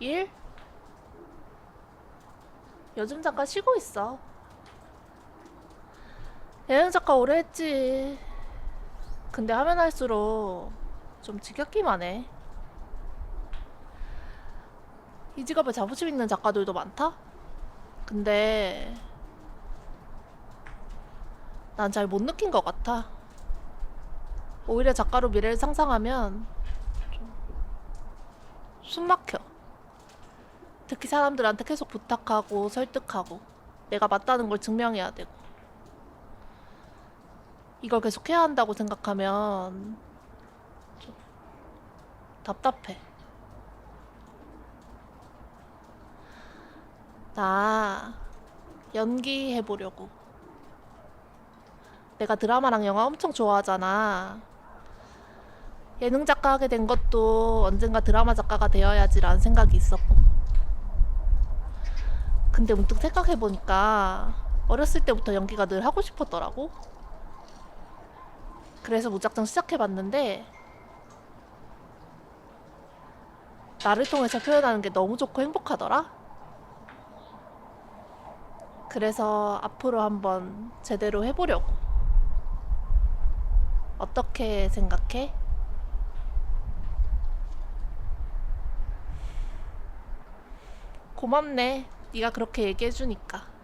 일? 요즘 잠깐 쉬고 있어. 예능 작가 오래 했지. 근데 하면 할수록 좀 지겹기만 해. 이 직업에 자부심 있는 작가들도 많다? 근데 난 잘 못 느낀 것 같아. 오히려 작가로 미래를 상상하면 좀 숨 막혀. 특히 사람들한테 계속 부탁하고 설득하고 내가 맞다는 걸 증명해야 되고 이걸 계속 해야 한다고 생각하면 좀 답답해. 나 연기 해 보려고. 내가 드라마랑 영화 엄청 좋아하잖아. 예능 작가 하게 된 것도 언젠가 드라마 작가가 되어야지라는 생각이 있었고. 근데 문득 생각해보니까 어렸을 때부터 연기가 늘 하고 싶었더라고. 그래서 무작정 시작해봤는데 나를 통해서 표현하는 게 너무 좋고 행복하더라. 그래서 앞으로 한번 제대로 해보려고. 어떻게 생각해? 고맙네. 네가 그렇게 얘기해주니까.